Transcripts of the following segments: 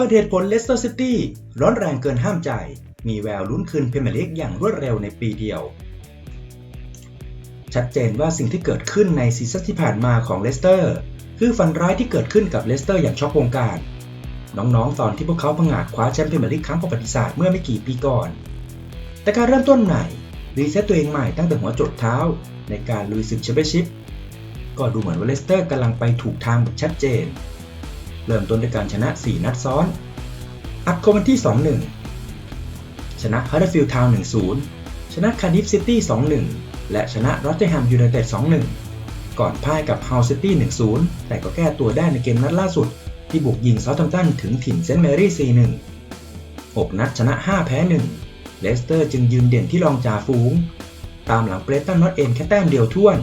ปิดเหตุผลเลสเตอร์ซิตี้ร้อนแรงเกินห้ามใจ มีแววลุ้นคืนพรีเมียร์ลีกอย่างรวดเร็วในปีเดียว ชัดเจนว่าสิ่งที่เกิดขึ้นในซีซั่นที่ผ่านมาของเลสเตอร์ คือฝันร้ายที่เกิดขึ้นกับเลสเตอร์อย่างช็อกวงการ น้องๆ ตอนที่พวกเขาพังอาจคว้าแชมป์พรีเมียร์ลีกครั้งประวัติศาสตร์เมื่อไม่กี่ปีก่อน แต่การเริ่มต้นใหม่รีเซ็ตตัวเองใหม่ตั้งแต่หัวจดเท้า ในการลุยศึกแชมเปี้ยนชิพก็ดูเหมือนว่าเลสเตอร์กำลังไปถูกทางแบบชัดเจน เริ่มต้นด้วยการชนะ 4 นัดซ้อน อัดโควันที่ 2-1 ชนะฮาร์ฟิลด์ทาวน์1-0 ชนะคาร์ดิฟซิตี้ 2-1 และชนะรอตเทอร์แฮมยูไนเต็ด 2-1 ก่อนพ่ายกับฮาวซิตี้ 1-0 แต่ก็แก้ตัวได้ในเกมนัดล่าสุด ที่บุกยิงเซาท์แฮมป์ตันถึงถิ่นเซนต์แมรี่ 4-1 6 นัดชนะ 5 แพ้ 1 เลสเตอร์จึงยืนเด่นที่รองจ่าฝูง ตามหลังเบรตันนอตเอ็นแค่แต้มเดียวท่วน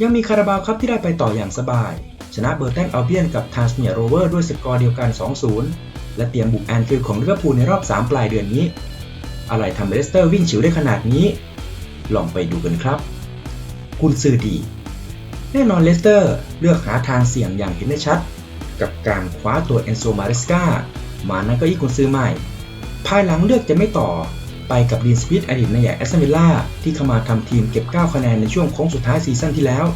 ยังมีคาราบาวครับที่ได้ไปต่ออย่างสบาย ชนะเบอร์ตันอัลเบียนกับทาสเนียโรเวอร์ด้วยสกอร์เดียวกัน 2-0 และเตรียมบุกแอนฟิลด์ของลิเวอร์พูลในรอบ 3 ปลายเดือนนี้ อะไรทำเลสเตอร์วิ่งฉิวได้ขนาดนี้ ลองไปดูกันครับ กุนซือดี แน่นอนเลสเตอร์เลือกหาทางเสี่ยงอย่างเห็นได้ชัด กับการคว้าตัวเอนโซมาเรสกามานั่นก็อีกกุนซือใหม่ ภายหลังเลือกจะไม่ต่อไปกับดีนสปิทอดีตนายใหญ่แอสตันวิลล่าที่เข้ามาทำทีมเก็บ 9 คะแนนในช่วงโค้งสุดท้ายซีซั่นที่แล้ว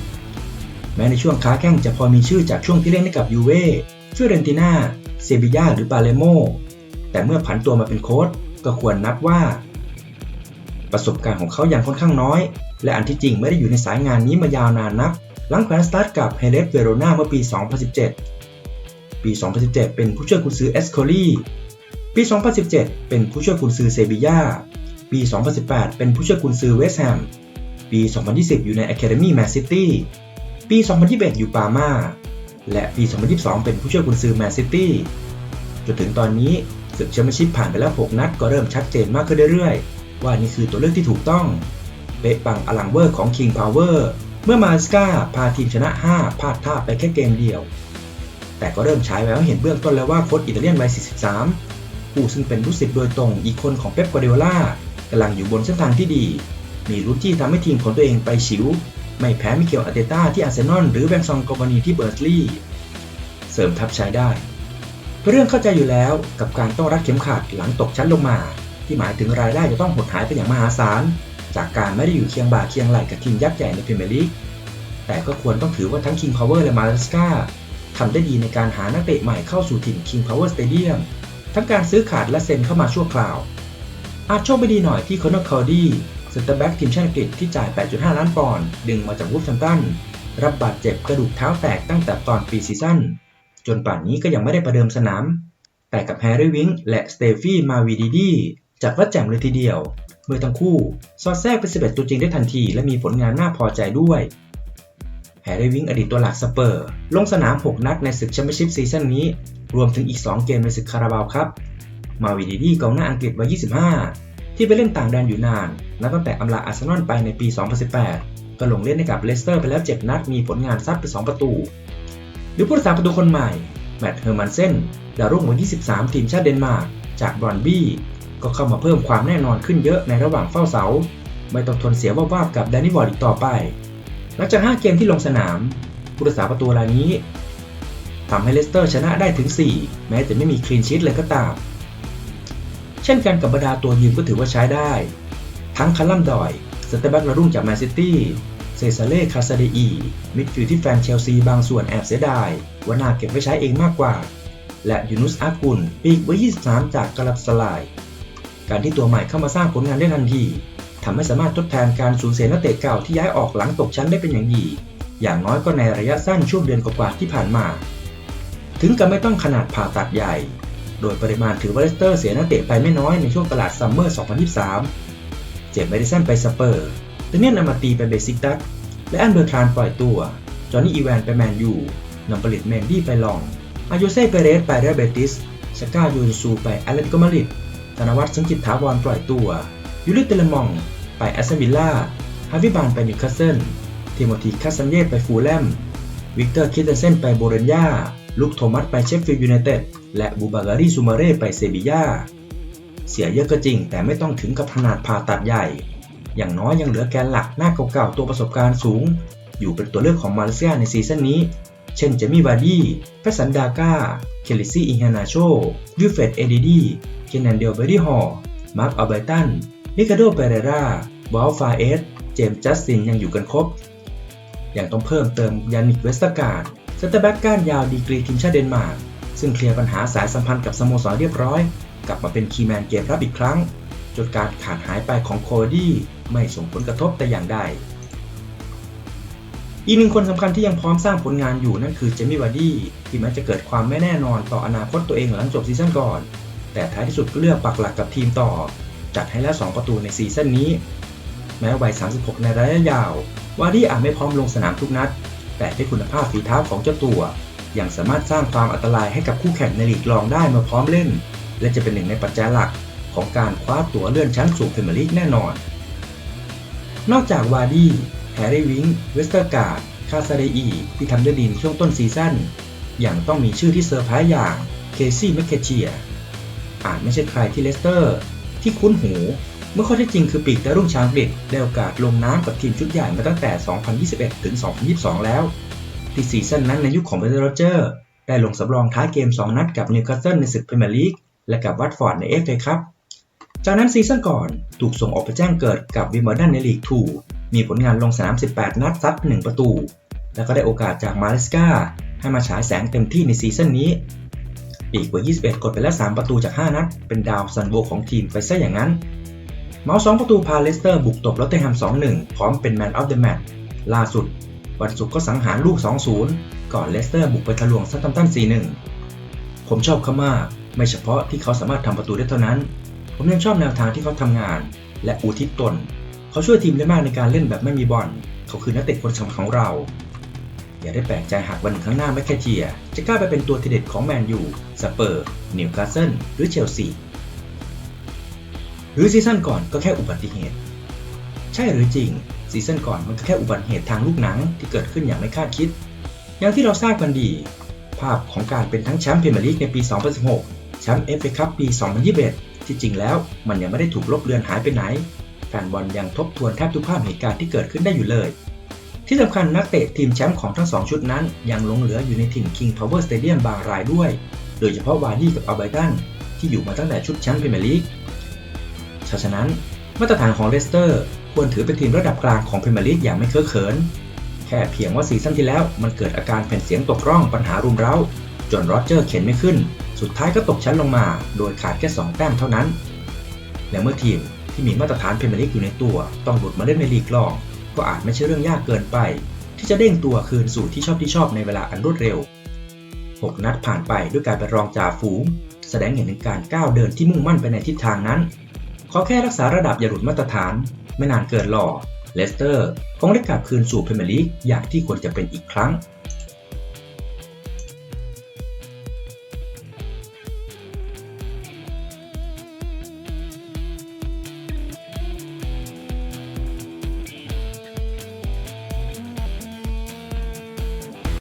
แม้ในช่วงค้าแข้งจะพอมีชื่อจากช่วงที่เล่นให้กับยูเว่ฟิเรนติน่า เซบียาหรือปาเลโม แต่เมื่อผันตัวมาเป็นโค้ชก็ควรนับว่า ประสบการณ์ของเขาอยังค่อนข้างน้อย และอันที่จริงไม่ได้อยู่ในสายงานนี้มายาวนานนัก หลังแขวนสตาร์ทกับเฮเลสเวโรนาเมื่อปี 2017 ปี 2017 เป็นผู้ช่วยกุนซือเอสโคลีปี 2017 เป็นผู้ช่วยกุนซือเซบียาปี 2018 เป็นผู้ช่วยกุนซือเวสต์แฮม ปี 2020 อยู่ใน Academy Man City ปี 2021 อยู่ปามาและปี 2022 เป็นผู้ช่วยกุนซือแมนซิตี้จนถึงตอนนี้ศึกแชมเปี้ยนชิพผ่านไปแล้ว 6 นัดก็เริ่มชัดเจนมากขึ้นเรื่อยๆ ว่านี่คือตัวเลือกที่ถูกต้อง เป๊ะปังอลังเวอร์ของ King Power เมื่อมาสกาพาทีมชนะ 5พลาดท่าไปแค่เกมเดียว แต่ก็เริ่มฉายแววเห็นเบื้องต้นแล้วว่าโค้ชอิตาเลียนวัย 43 ผู้ซึ่งเป็นลูกศิษย์โดยตรงอีกคนของเป๊ปกัวเดโอล่ากำลังอยู่บนเส้นทางที่ดี มีรุ่นที่ทำให้ทีมของตัวเองไปฉิว ไม่แพ้มิเกลอาเตต้าที่อาร์เซนอลหรือแบงซองกอบานีที่เบอร์สลีย์เสริมทัพใช้ได้เป็นเรื่องเข้าใจอยู่แล้วกับการต้องรัดเข็มขัดหลังตกชั้นลงมา ที่หมายถึงรายได้จะต้องหดหายไปอย่างมหาศาล จากการไม่ได้อยู่เคียงบ่าเคียงไหลกับทีมยักษ์ใหญ่ในพรีเมียร์ลีกแต่ก็ควรต้องถือว่าทั้ง King Power และมาเลสกาทำได้ดีในการหานักเตะใหม่เข้าสู่ถิ่น King Power Stadium ทั้งการซื้อขาดและเซ็นเข้ามาชั่วคราว อาจโชคไม่ดีหน่อยที่คอนเนอร์คอร์ดี้ เซนเตอร์แบ็กทีมชาติอังกฤษที่จ่าย 8.5 ล้านปอนด์ดึงมาจากวูฟแฮมตันรับบาดเจ็บกระดูกเท้าแตกตั้งแต่ตอนปีซีซั่นจนป่านนี้ก็ยังไม่ได้ประเดิมสนาม แต่กับแฮร์รี่วิงและสเตฟี่มาวีดีดีจัดว่าแจ่มเลยทีเดียว เมื่อทั้งคู่สอดแทรกเป็น11ตัวจริงได้ทันที และมีผลงานน่าพอใจด้วยแฮร์รี่วิงอดีตตัวหลักสเปอร์ ลงสนาม 6 นัดในศึกแชมเปี้ยนชิพซีซั่นนี้ รวมถึงอีก 2 เกมในศึกคาราบาวครับ มาวีดีดีกองหน้าอังกฤษวัย 25 ที่ไปเล่นต่างแดนอยู่นาน นับตั้งแต่อำลาอาร์เซนอลไปในปี 2018 ก็ลงเล่นให้กับเลสเตอร์ไปแล้ว 7 นัดมีผลงานซัดไป 2 ประตู หรือผู้รักษาประตูคนใหม่ แมตต์เฮอร์มันเซนดาวรุ่งวัย23 ทีมชาติเดนมาร์กจากบรอนบี้ก็เข้ามาเพิ่มความแน่นอนขึ้นเยอะในระหว่างเฝ้าเสา ไม่ต้องทนเสียว่าๆกับแดนนี่วอร์ดอีกต่อไป หลังจาก 5 เกมที่ลงสนาม ผู้รักษาประตูรายนี้ทำให้เลสเตอร์ชนะได้ถึง 4 แม้จะไม่มีคลีนชีตเลยก็ตาม ช่นกันกับบรรดาตัวยืมก็ถือว่าใช้ได้ ทั้งคัลลัมดอยสเตบักระรุ่งจากแมนซิตี้เซซาเล่คาซาเดอีมิดฟิลด์ที่แฟนเชลซีบางส่วนแอบเสียดายว่าน่าเก็บไว้ใช้เองมากกว่า และยูนุสอากุลปีกวัย23 จากกาลับสลาย การที่ตัวใหม่เข้ามาสร้างผลงานได้ทันทีทำให้สามารถทดแทนการสูญเสียนักเตะเก่าที่ย้ายออกหลังตกชั้นได้เป็นอย่างดี อย่างน้อยก็ในระยะสั้นช่วงเดือนกว่าที่ผ่านมา ถึงกับไม่ต้องขนาดผ่าตัดใหญ่ โดยปริมาณถือว่าเลสเตอร์เสียนักเตะไปไม่น้อยในช่วงตลาดซัมเมอร์ 2023 เจ็บเมดิสันไปสเปอร์เดเนียนนามาตีไปเบซิกตัสและอันเบอร์ทรานปล่อยตัว จอห์นนี่อีแวนไปแมนยูนำผลิตเมนดี้ไปลอง อายุเซ่เปเรสไปเรอเบติสชาก้ายูนซูไปแอตเลติโกมาดริดธนวัฒน์สังกิตถาวรปล่อยตัว ยูริเตลมอง ไปแอสตันวิลล่าฮาวิบานไปนิวคาสเซิลเทโมธีคาสันเย่ไปฟูลแลม วิกเตอร์คิดเตเซนไปโบเรนยา ลุคโทมัสไปเชฟฟิลด์ยูไนเต็ดและบูบาการีซูมาเร่ไปเซบียาเสียเยอะก็จริง แต่ไม่ต้องถึงกับขนาดผ่าตัดใหญ่ อย่างน้อยยังเหลือแกนหลักหน้าเก่าๆตัวประสบการณ์สูง อยู่เป็นตัวเลือกของมาเลเซียในซีซั่นนี้ เช่นเจมี่วาร์ดี้แพสันดาก้า เคลิซี่อิงฮานาโชวิเฟดเอดีดีเคนนันเดลเบอรี่ฮอลมาร์คอัลเบตันริคาโดเปเรราบอลฟาเอส เจมส์จัสตินยังอยู่กันครบ ยังต้องเพิ่มเติมยานิกเวสตาการ์ด เซนเตอร์แบ็กก้านยาวดีกรีทีมชาติเดนมาร์กซึ่งเคลียร์ปัญหาสายสัมพันธ์กับสโมสรเรียบร้อย กลับมาเป็นคีย์แมนเกมรับอีกครั้ง จนการขาดหายไปของโคดี้ไม่ส่งผลกระทบแต่อย่างใดอีกหนึ่งคนสำคัญที่ยังพร้อมสร้างผลงานอยู่นั่นคือเจมี่วาร์ดี้ที่แม้จะเกิดความไม่แน่นอนต่ออนาคตตัวเองหลังจบซีซั่นก่อน แต่ท้ายที่สุดก็เลือกปักหลักกับทีมต่อ จัดให้แล้ว 2 ประตูในซีซั่นนี้ แม้วัย 36 ในระยะยาว วาร์ดี้อาจไม่พร้อมลงสนามทุกนัด แต่ด้วยคุณภาพฝีเท้าของเจ้าตัว ยังสามารถสร้างความอันตรายให้กับคู่แข่งในลีกรองได้เมื่อพร้อมเล่น และจะเป็นหนึ่งในปัจจัยหลักของการคว้าตั๋วเลื่อนชั้นสู่พรีเมียร์ลีกแน่นอน นอกจากวาร์ดี้แฮร์รี่วิงเวสเตอร์การ์ดคาซาเดอีที่ทำได้ดีในช่วงต้นซีซั่นยังต้องมีชื่อที่เซอร์ไพรส์อย่างเคซี่แมคเคเชียอาจไม่ใช่ใครที่เลสเตอร์ ที่คุ้นหู เมื่อข้อเท็จจริงคือปีกแต่รุ่งชางกฤษได้โอกาสลงน้ำกับทีมชุดใหญ่มาตั้งแต่ 2021 ถึง 2022 แล้ว ที่ซีซั่นนั้นในยุคของเบรโรเจอร์ ได้ลงสำรองท้ายเกม 2 นัดกับนิวคาสเซิลในศึกพรีเมียร์ลีกและกับวัตฟอร์ดในเอฟเอคัพจากนั้นซีซั่นก่อนถูกส่งออกไปแจ้งเกิดกับวิมเบิลดันในลีก2มีผลงานลงสนาม 18 นัดซัด 1 ประตู แล้วก็ได้โอกาสจากมาเลสกาให้มาฉายแสงเต็มที่ในซีซั่นนี้ปีกกว่า 21 กดไปแล้ว 3 ประตูจาก 5 นัด เป็นดาวซันโวของทีมไปซะอย่างนั้น เมาส์2ประตูพาเลสเตอร์บุกตบลอตเทนแฮม 2-1 พร้อมเป็นแมนออฟเดอะแมตช์ล่าสุด วันศุกร์ก็สังหารลูก 2-0 ก่อนเลสเตอร์บุกไปทะลวงซัตตัมตัน 4-1 ผมชอบเขามาก ไม่เฉพาะที่เขาสามารถทำประตูได้เท่านั้น ผมยังชอบแนวทางที่เขาทำงาน และอุทิศตน เขาช่วยทีมได้มากในการเล่นแบบไม่มีบอล เขาคือนักเตะคนสำคัญของเรา อย่าได้แปลกใจหากวันหน้างหน้าแมคแคเทีย จะกล้าไปเป็นตัวทีเด็ดของแมนยู สเปอร์ นิวคาสเซิล หรือเชลซี หรือซีซั่นก่อนก็แค่อุบัติเหตุ ใช่หรือจริงซีซั่นก่อนมันก็แค่อุบัติเหตุทางลูกหนังที่เกิดขึ้นอย่างไม่คาดคิด อย่างที่เราทราบกันดี ภาพของการเป็นทั้งแชมป์พรีเมียร์ลีกในปี 2016 แชมป์เอฟเอคัพปี 2021 ที่จริงแล้วมันยังไม่ได้ถูกลบเลือนหายไปไหน แฟนบอลยังทบทวนแทบทุกภาพเหตุการณ์ที่เกิดขึ้นได้อยู่เลย ที่สำคัญนักเตะทีมแชมป์ของทั้งสองชุดนั้น ยังหลงเหลืออยู่ในถิ่น King Power Stadium บางรายด้วย โดยเฉพาะวาร์ดี้กับอัลไบตันที่อยู่มาตั้งแต่ชุดแชมป์พรีเมียร์ลีก ฉะนั้น มาตรฐานของเลสเตอร์ควรถือเป็นทีมระดับกลางของพรีเมียร์ลีกอย่างไม่เคอะเขิน แค่เพียงว่าซีซั่นที่แล้วมันเกิดอาการแผ่นเสียงตกร่องปัญหารุมเร้า จนโรเจอร์เข็นไม่ขึ้น สุดท้ายก็ตกชั้นลงมา โดยขาดแค่ 2 แต้มเท่านั้น และเมื่อทีมที่มีมาตรฐานพรีเมียร์ลีกอยู่ในตัว ต้องหลุดมาเล่นในลีกรอง ก็อาจไม่ใช่เรื่องยากเกินไป ที่จะเด้งตัวคืนสู่ที่ชอบที่ชอบในเวลาอันรวดเร็ว 6 นัดผ่านไปด้วยการเป็นรองจ่าฝูง แสดงเห็นถึงการก้าวเดินที่มุ่งมั่นไปในทิศทางนั้น ขอแค่รักษาระดับอย่าหลุดมาตรฐาน ไม่นานเกินหล่อเลสเตอร์คงได้กลับคืนสู่พรีเมียร์ลีกอย่างที่ควรจะเป็นอีกครั้ง